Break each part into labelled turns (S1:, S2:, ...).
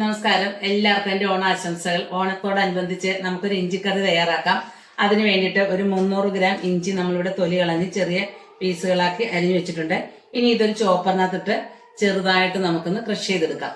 S1: നമസ്കാരം. എല്ലാവർക്കും എന്റെ ഓണാശംസകൾ. ഓണത്തോടനുബന്ധിച്ച് നമുക്കൊരു ഇഞ്ചിക്കറി തയ്യാറാക്കാം. അതിന് വേണ്ടിയിട്ട് ഒരു മുന്നൂറ് ഗ്രാം ഇഞ്ചി നമ്മളിവിടെ തൊലി കളഞ്ഞ് ചെറിയ പീസുകളാക്കി അരിഞ്ഞു വെച്ചിട്ടുണ്ട്. ഇനി ഇതൊരു ചോപ്പറിനകത്തിട്ട് ചെറുതായിട്ട് നമുക്കൊന്ന് ക്രഷ് ചെയ്തെടുക്കാം.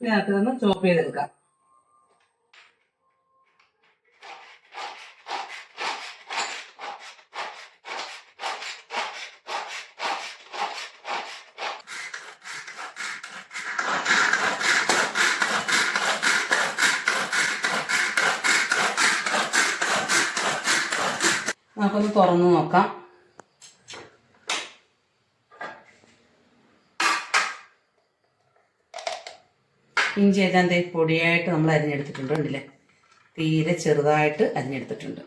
S1: ഇതിനകത്ത് നിന്ന് ചോപ്പ് ചെയ്തെടുക്കാം നമുക്കൊന്ന് തുറന്നു നോക്കാം. ഇഞ്ചി ഏതാണ്ട് പൊടിയായിട്ട് നമ്മൾ അരിഞ്ഞെടുത്തിട്ടുണ്ട് ഉണ്ടല്ലേ തീരെ ചെറുതായിട്ട് അരിഞ്ഞെടുത്തിട്ടുണ്ട്.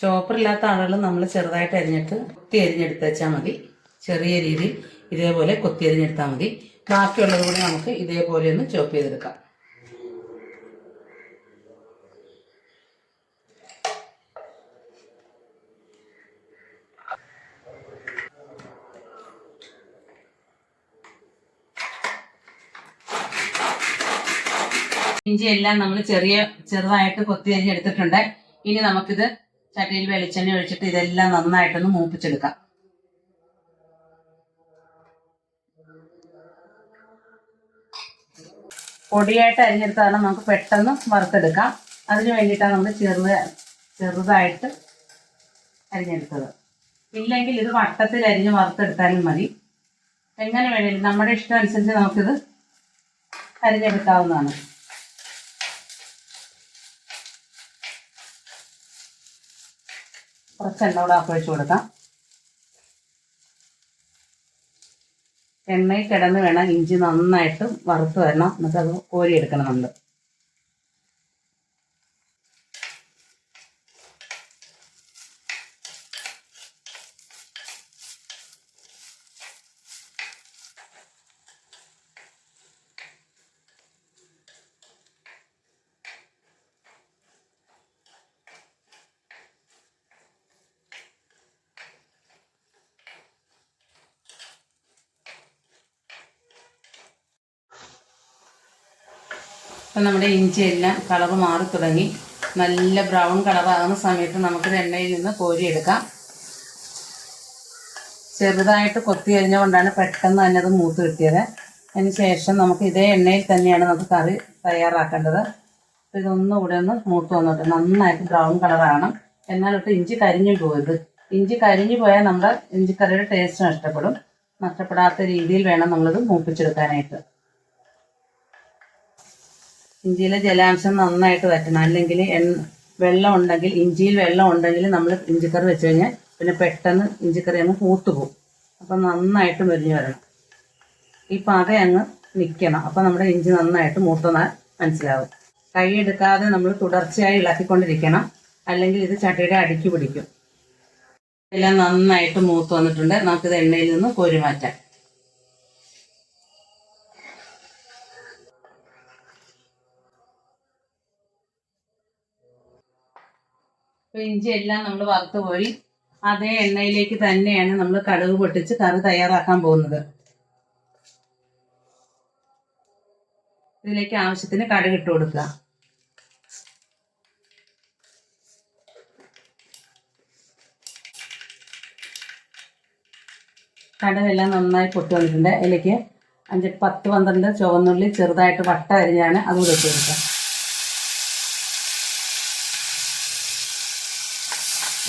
S1: ചോപ്പറില്ലാത്ത ആളുകൾ നമ്മൾ ചെറുതായിട്ട് അരിഞ്ഞിട്ട് കൊത്തി അരിഞ്ഞെടുത്ത് വെച്ചാൽ മതി. ചെറിയ രീതിയിൽ ഇതേപോലെ കൊത്തി അരിഞ്ഞെടുത്താൽ മതി. ബാക്കിയുള്ളത് കൂടി നമുക്ക് ഇതേപോലെ ഒന്ന് ചോപ്പ് ചെയ്തെടുക്കാം. ഇഞ്ചി എല്ലാം നമ്മൾ ചെറിയ ചെറുതായിട്ട് കൊത്തി അരിഞ്ഞെടുത്തിട്ടുണ്ട് ഇനി നമുക്കിത് ചട്ടിയിൽ വെളിച്ചെണ്ണ ഒഴിച്ചിട്ട് ഇതെല്ലാം നന്നായിട്ടൊന്ന് മൂപ്പിച്ചെടുക്കാം. പൊടിയായിട്ട് അരിഞ്ഞെടുത്താണ് നമുക്ക് പെട്ടെന്ന് വറുത്തെടുക്കാം. അതിന് വേണ്ടിയിട്ടാണ് നമ്മൾ ചെറുത് ചെറുതായിട്ട് അരിഞ്ഞെടുത്തത്. ഇല്ലെങ്കിൽ ഇത് വട്ടത്തിൽ അരിഞ്ഞ് വറുത്തെടുത്താലും മതി. എങ്ങനെ വേണമെങ്കിലും നമ്മുടെ ഇഷ്ടം അനുസരിച്ച് നമുക്കിത് അരിഞ്ഞെടുക്കാവുന്നതാണ്. കുറച്ച് എണ്ണ കൂടെ ഒഴിച്ചു കൊടുക്കാം. എണ്ണയിൽ കിടന്ന് വേണം ഇഞ്ചി നന്നായിട്ട് വറുത്ത് വരണം. എന്നിട്ട് അത് കോരിയെടുക്കണം നമ്മൾ അപ്പം നമ്മുടെ ഇഞ്ചി എല്ലാം കളർ മാറി തുടങ്ങി. നല്ല ബ്രൗൺ കളറാകുന്ന സമയത്ത് നമുക്ക് എണ്ണയിൽ നിന്ന് കോരിയെടുക്കാം. ചെറുതായിട്ട് കൊത്തി അരിഞ്ഞുകൊണ്ടാണ് പെട്ടെന്ന് തന്നെ അത് മൂത്ത് കിട്ടിയത്. അതിന് ശേഷം നമുക്ക് ഇതേ എണ്ണയിൽ തന്നെയാണ് നമുക്ക് കറി തയ്യാറാക്കേണ്ടത്. അപ്പോൾ ഇതൊന്നുകൂടെ ഒന്ന് മൂത്ത് വന്നിട്ട് നന്നായിട്ട് ബ്രൗൺ കളറാണ് എന്നാലിട്ട് ഇഞ്ചി കരിഞ്ഞു പോകരുത് ഇഞ്ചി കരിഞ്ഞു പോയാൽ നമ്മുടെ ഇഞ്ചിക്കറിയുടെ ടേസ്റ്റ് നഷ്ടപ്പെടും. നഷ്ടപ്പെടാത്ത രീതിയിൽ വേണം നമ്മളിത് മൂപ്പിച്ചെടുക്കാനായിട്ട്. ഇഞ്ചിയിലെ ജലാംശം നന്നായിട്ട് വറ്റണം. അല്ലെങ്കിൽ എണ്ണ വെള്ളം ഉണ്ടെങ്കിൽ ഇഞ്ചിയിൽ വെള്ളം ഉണ്ടെങ്കിൽ നമ്മൾ ഇഞ്ചിക്കറി വെച്ച് കഴിഞ്ഞാൽ പിന്നെ പെട്ടെന്ന് ഇഞ്ചിക്കറി അങ്ങ് പൂത്തുപോകും അപ്പം നന്നായിട്ട് മെരിഞ്ഞ് വരണം. ഈ പത അങ്ങ് നിൽക്കണം അപ്പം നമ്മുടെ ഇഞ്ചി നന്നായിട്ട് മൂത്തെന്നാൽ മനസ്സിലാവും. കൈ എടുക്കാതെ നമ്മൾ തുടർച്ചയായി ഇളക്കിക്കൊണ്ടിരിക്കണം. അല്ലെങ്കിൽ ഇത് ചട്ടിയുടെ അടുക്കി പിടിക്കും. എല്ലാം നന്നായിട്ട് മൂത്ത് വന്നിട്ടുണ്ട്. നമുക്കിത് എണ്ണയിൽ നിന്ന് കോരി മാറ്റാം. ഇഞ്ചി എല്ലാം നമ്മൾ വറുത്ത് പോയി അതേ എണ്ണയിലേക്ക് തന്നെയാണ് നമ്മൾ കടുക് പൊട്ടിച്ച് കറി തയ്യാറാക്കാൻ പോകുന്നത്. ഇതിലേക്ക് ആവശ്യത്തിന് കടുക് ഇട്ട് കൊടുക്കുക. കടുകെല്ലാം നന്നായി പൊട്ടി വന്നിട്ടുണ്ട് അതിലേക്ക് അഞ്ച് പത്ത് പന്ത്രണ്ട് ചുവന്നുള്ളി ചെറുതായിട്ട് വട്ട അരിഞ്ഞാണ് അതുകൂടെ ഇട്ട് കൊടുക്കുക.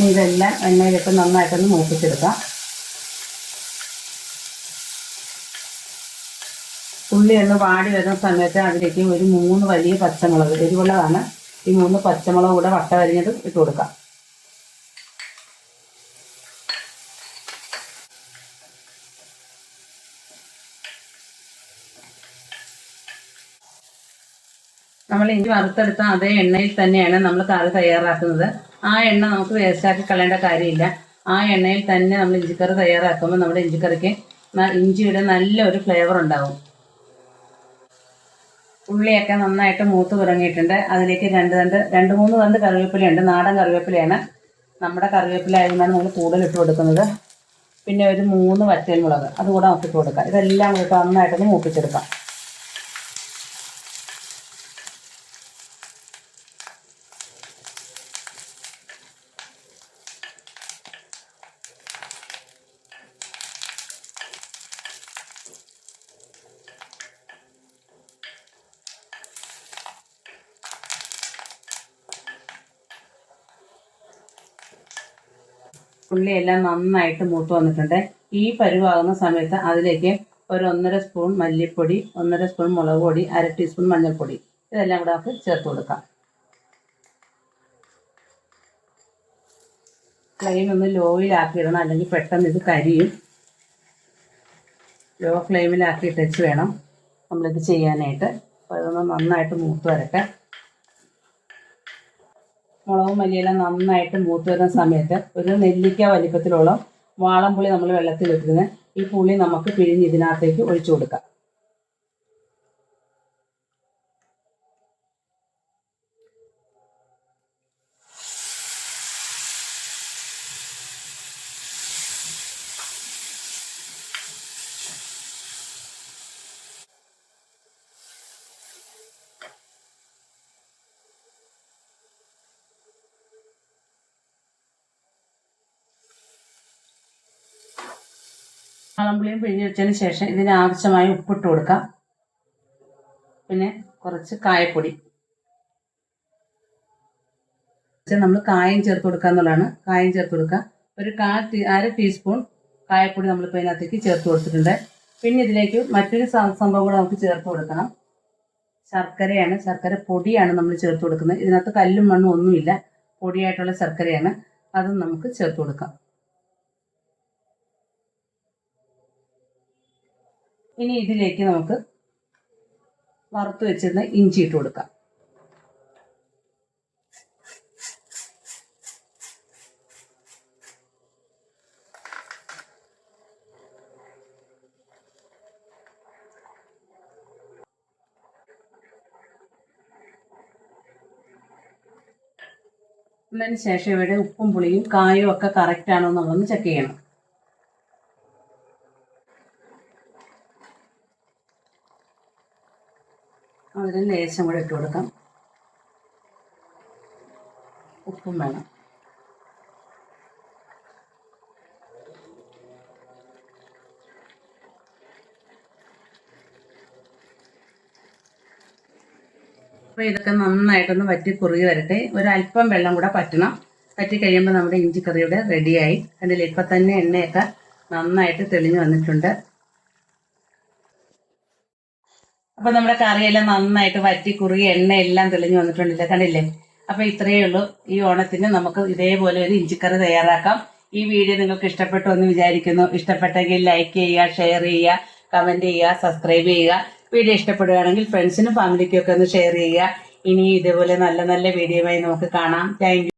S1: ഇതെല്ലാം എണ്ണയിലിട്ട് നന്നായിട്ടൊന്ന് മൂപ്പിച്ചെടുക്കാം. ഉള്ളി ഒന്ന് വാടി വരുന്ന സമയത്ത് അതിലേക്ക് ഒരു മൂന്ന് വലിയ പച്ചമുളക് എരിവുള്ളതാണ്. ഈ മൂന്ന് പച്ചമുളക് കൂടെ വട്ട വരിഞ്ഞത് ഇട്ട് കൊടുക്കാം. നമ്മൾ ഇനി വറുത്തെടുത്ത അതേ എണ്ണയിൽ തന്നെയാണ് നമ്മൾ കറി തയ്യാറാക്കുന്നത്. ആ എണ്ണ നമുക്ക് വേസ്റ്റാക്കി കളയേണ്ട കാര്യമില്ല. ആ എണ്ണയിൽ തന്നെ നമ്മൾ ഇഞ്ചിക്കറി തയ്യാറാക്കുമ്പോൾ നമ്മുടെ ഇഞ്ചിക്കറിക്ക് ഇഞ്ചിയുടെ നല്ലൊരു ഫ്ലേവർ ഉണ്ടാവും. ഉള്ളിയൊക്കെ നന്നായിട്ട് മൂത്ത് തുടങ്ങിയിട്ടുണ്ട്. അതിലേക്ക് രണ്ട് രണ്ട് രണ്ട് മൂന്ന് തണ്ട് കറിവേപ്പിലയുണ്ട്. നാടൻ കറിവേപ്പിലയാണ് നമ്മുടെ കറിവേപ്പില ആയതുകൊണ്ടാണ് നമ്മൾ കൂടുതൽ ഇട്ട് കൊടുക്കുന്നത്. പിന്നെ ഒരു മൂന്ന് വറ്റൽമുളക് അതുകൂടെ നമുക്ക് ഇട്ട് കൊടുക്കാം. ഇതെല്ലാം കൂടി നന്നായിട്ടൊന്ന് മൂപ്പിച്ചെടുക്കാം. ഉള്ളിയെല്ലാം നന്നായിട്ട് മൂത്ത് വന്നിട്ടുണ്ട്. ഈ പരുവാകുന്ന സമയത്ത് അതിലേക്ക് ഒരു ഒന്നര സ്പൂൺ മല്ലിപ്പൊടി ഒന്നര സ്പൂൺ മുളക് പൊടി അര ടീസ്പൂൺ മഞ്ഞൾപ്പൊടി ഇതെല്ലാം കൂടെ നമുക്ക് ചേർത്ത് കൊടുക്കാം. ഫ്ലെയിം ഒന്ന് ലോയിലാക്കി ഇടണം അല്ലെങ്കിൽ പെട്ടെന്ന് ഇത് കരിയും. ലോ ഫ്ലെയിമിലാക്കി ഇട്ടച്ച് വേണം നമ്മളിത് ചെയ്യാനായിട്ട്. അപ്പോൾ ഇതൊന്ന് നന്നായിട്ട് മൂത്ത് വരട്ടെ. മുളകും മല്ലിയെല്ലാം നന്നായിട്ട് മൂത്ത് വരുന്ന സമയത്ത് ഒരു നെല്ലിക്ക വലിപ്പത്തിലുള്ള വാളംപുളി നമ്മൾ വെള്ളത്തിൽ വെക്കുന്നത് ഈ പുളി നമുക്ക് പിഴിഞ്ഞ് ഇതിനകത്തേക്ക് ഒഴിച്ചു കൊടുക്കാം. വാളംപുളിയും പിഴിഞ്ഞ് വെച്ചതിന് ശേഷം ഇതിന് ആവശ്യമായ ഉപ്പിട്ട് കൊടുക്കാം. പിന്നെ കുറച്ച് കായപ്പൊടി. നമ്മൾ കായം ചേർത്ത് കൊടുക്കുക എന്നുള്ളതാണ്. കായം ചേർത്ത് കൊടുക്കുക. ഒരു കാൽ ടീ അര ടീസ്പൂൺ കായപ്പൊടി നമ്മളിപ്പോൾ അതിനകത്തേക്ക് ചേർത്ത് കൊടുത്തിട്ടുണ്ട്. പിന്നെ ഇതിലേക്ക് മറ്റൊരു സംഭവം കൂടെ നമുക്ക് ചേർത്ത് കൊടുക്കണം. ശർക്കരയാണ്. ശർക്കര പൊടിയാണ് നമ്മൾ ചേർത്ത് കൊടുക്കുന്നത്. ഇതിനകത്ത് കല്ലും മണ്ണും ഒന്നുമില്ല. പൊടിയായിട്ടുള്ള ശർക്കരയാണ്. അതും നമുക്ക് ചേർത്ത് കൊടുക്കാം. ഇനി ഇതിലേക്ക് നമുക്ക് വറുത്ത് വെച്ചിരുന്ന ഇഞ്ചി ഇട്ട് കൊടുക്കാം. അതിന് ശേഷം ഇവിടെ ഉപ്പും പുളിയും കായും ഒക്കെ കറക്റ്റ് ആണോ എന്നുള്ളതൊന്ന് ചെക്ക് ചെയ്യണം. അതിന് ലേശം കൂടെ ഇട്ട് കൊടുക്കാം. ഉപ്പും വേണം. അപ്പോൾ ഇതൊക്കെ നന്നായിട്ടൊന്ന് വറ്റി കുറുകി വരട്ടെ. ഒരല്പം വെള്ളം കൂടെ പറ്റണം. പറ്റി കഴിയുമ്പോൾ നമ്മുടെ ഇഞ്ചിക്കറിയുടെ റെഡിയായി അതിൽ ഇപ്പം തന്നെ എണ്ണയൊക്കെ നന്നായിട്ട് തെളിഞ്ഞു വന്നിട്ടുണ്ട്. അപ്പൊ നമ്മുടെ കറിയെല്ലാം നന്നായിട്ട് വറ്റി കുറുകി എണ്ണയെല്ലാം തെളിഞ്ഞു വന്നിട്ടുണ്ടല്ലേ കണ്ടില്ലേ? അപ്പൊ ഇത്രയേ ഉള്ളൂ ഈ ഓണത്തിന് നമുക്ക് ഇതേപോലെ ഒരു ഇഞ്ചിക്കറി തയ്യാറാക്കാം. ഈ വീഡിയോ നിങ്ങൾക്ക് ഇഷ്ടപ്പെട്ടു എന്ന് വിചാരിക്കുന്നു. ഇഷ്ടപ്പെട്ടെങ്കിൽ ലൈക്ക് ചെയ്യുക ഷെയർ ചെയ്യുക കമന്റ് ചെയ്യുക സബ്സ്ക്രൈബ് ചെയ്യുക. വീഡിയോ ഇഷ്ടപ്പെടുകയാണെങ്കിൽ ഫ്രണ്ട്സിനും ഫാമിലിക്കും ഒക്കെ ഒന്ന് ഷെയർ ചെയ്യുക. ഇനി ഇതേപോലെ നല്ല നല്ല വീഡിയോ ആയി നമുക്ക് കാണാം. താങ്ക്